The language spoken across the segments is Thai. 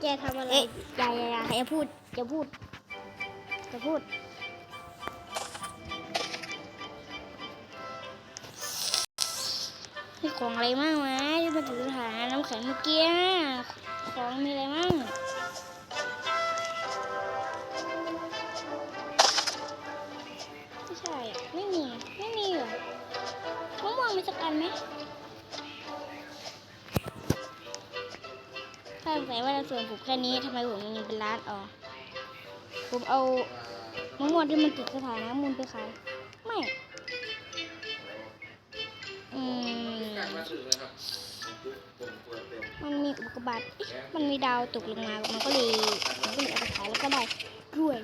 แกทำอะไร เอ๊ะอย่าอย่าอย่าอย่าพูดอย่าพูดอย่าพูด มีของอะไรมั่งวะที่มาถือฐานน้ำแข็งเมื่อกี้ ของมีอะไรมั่งาสงสัยว่าส่วนผมแค่นี้ทำไมผมยังเป็นร้านอ๋อผมเอามะม่วงที่มันติดสถานะมูลไปขายไม่อืมมันมีอุกกาบาตมันมีดาวตกลงมา มันก็เลยมันก็เลยเอาไปขายแล้วก็ได้ด้วย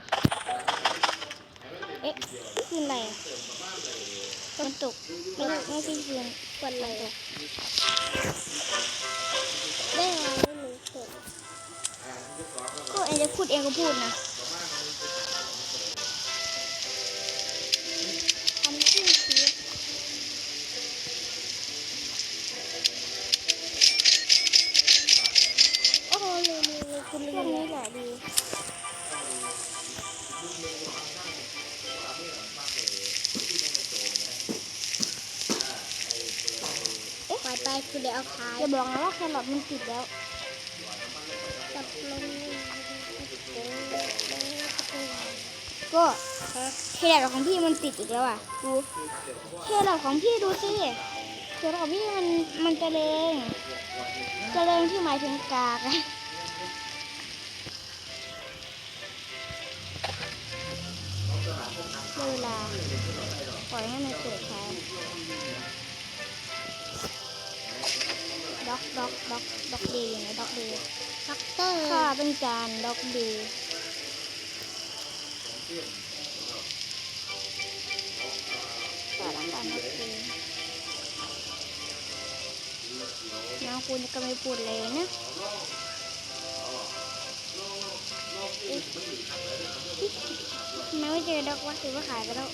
เอ๊ะคืนอะไรมันตกไม่ไม่ใช่คืนวันอะไรตก ดเองก็พูดนะทำขึ้นชีสโอ้โหเลยเลยเลยคุณพลืวกมนี้แหละดีไปไปคุณเดี๋ยวเอาขายอย่าบอกนะว่าแครอทมันติดแล้วจับลง ก็แครอทของพี่มันติดอีกแล้วอะดูแครอทของพี่ดูสิแครอทของพี่มันมันเจริญเจริญที่หมายถึงกากอะได้เวลาปล่อยให้มันเกิดแทนด็อกด็อกด็อกด็อกดีอยู่ไหนด็อกดีด็อกเตอร์ข้าต้องการด็อกดี ตาต้องารด็อกดีน้องคุณก็ไม่พูดเลยนะไม่เจอด็อกวะถือว่าขายไปแล้ว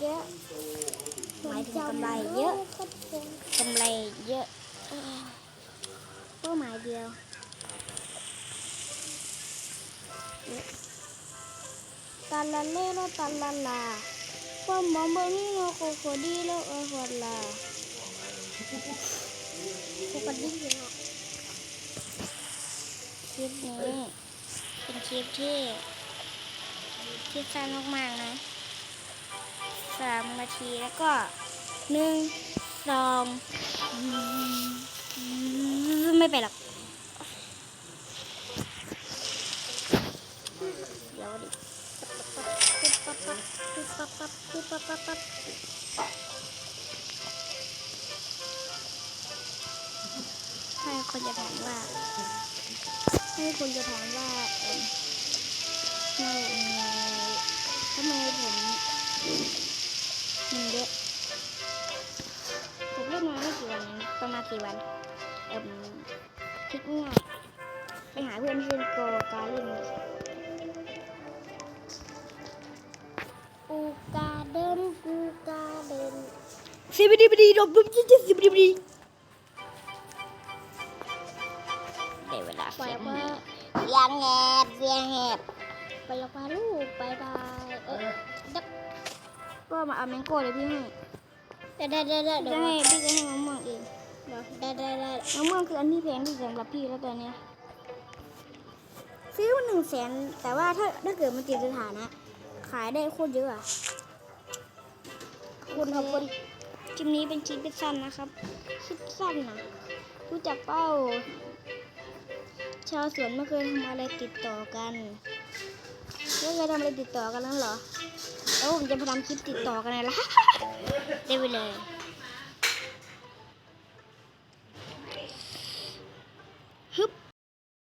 เยอะหมายถึงกำไรเยอะกำไรเยอะเป้าหมายเดียวตาลาเล่โลตาลาลาความบอมบอนี่โนโคโคดีโลเออฮอลลาปกติอยู่เนาะคลิปนี้เป็นคลิปที่ที่สั้นมากๆนะ สามนาทีแล้วก็หนึ่งสองไม่ไปหรอกเดี๋ยวดิปุ๊บปั๊บปั๊บปุ๊บปั๊บปั๊บปุ๊บปั๊บปั๊บปั๊บให้คนจะถามว่าให้คนจะถามว่าเออทำไมทำไมผ มมีเยอะผมเล่นมาไม่กี่วันเองประมาณกี่วัน เอิ่มคลิกง่ายไปหาเพื่อนที่เล่นโกการเล่นกูกาเดินกูกาเดินสิบดีบดีดบดบจิ๊ดจิ๊ดสิบดีบดีได้เวลาปล่อยเสียองอกมาเสียงแหบเสียงแหบปล่อยออกมาลูกบายบายเออดั กก็มาเอาแมงโก้เลยพี่ให้เดี๋ยวเดี๋ยวเดี๋ยวเดี๋ยวจะเดี๋ยวให้พี่จะให้มะม่วงเองเดี๋ยวเดี๋ยวเดี๋ยวเดี๋ยวมะม่วงคืออันที่แพงที่สุดสำหรับพี่แล้วตอนเนี้ยซื้อมาหนึ่งแสนแต่ว่าถ้าถ้าเกิดมันติดสถานะ ขายได้โคตรเยอะอะขอบคุณขอบคุณคลิปนี้เป็นคลิปสั้นนะครับคลิปสั้นนะรู้จักเป้า ชาวสวนไม่เคยทำอะไรติดต่อกันไม่เคยทำอะไรติดต่อกันแล้วเหรอ แล้วผมจะมาทำคลิปติดต่อกันไงล่ะได้ไปเลย